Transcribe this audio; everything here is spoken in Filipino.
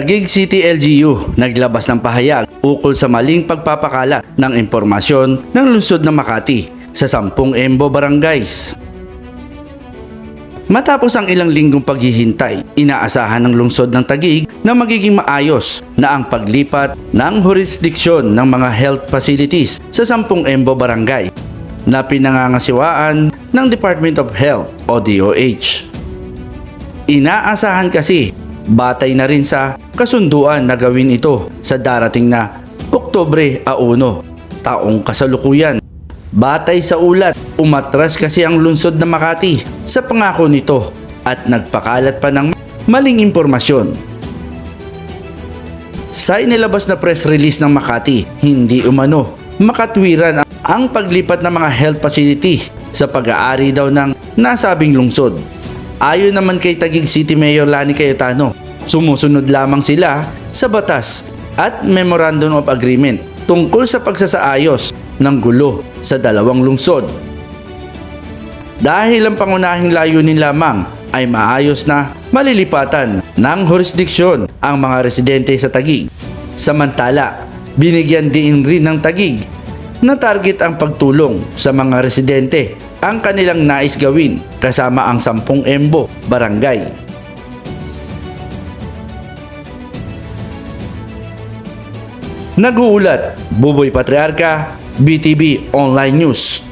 Tagig City LGU naglabas ng pahayag ukol sa maling pagpapakalat ng impormasyon ng lungsod ng Makati sa 10 Embo barangays. Matapos ang ilang linggong paghihintay, inaasahan ng lungsod ng Tagig na magiging maayos na ang paglipat ng jurisdiksyon ng mga health facilities sa 10 Embo barangay na pinangangasiwaan ng Department of Health o DOH. Inaasahan kasi batay na rin sa kasunduan na gawin ito sa darating na Oktobre a 1, taong kasalukuyan. Batay sa ulat, umatras kasi ang lungsod ng Makati sa pangako nito at nagpakalat pa ng maling impormasyon. Sa inilabas na press release ng Makati, hindi umano makatwiran ang paglipat ng mga health facility sa pag-aari daw ng nasabing lungsod. Ayon naman kay Taguig City Mayor Lani Cayetano, sumusunod lamang sila sa batas at Memorandum of Agreement tungkol sa pagsasaayos ng gulo sa dalawang lungsod. Dahil ang pangunahing layunin lamang ay maayos na malilipatan ng jurisdiksyon ang mga residente sa Tagig. Samantala, binigyan din rin ng Tagig na target ang pagtulong sa mga residente ang kanilang nais gawin kasama ang 10 Embo barangay. Nag-uulat, Buboy Patriarka, BTV Online News.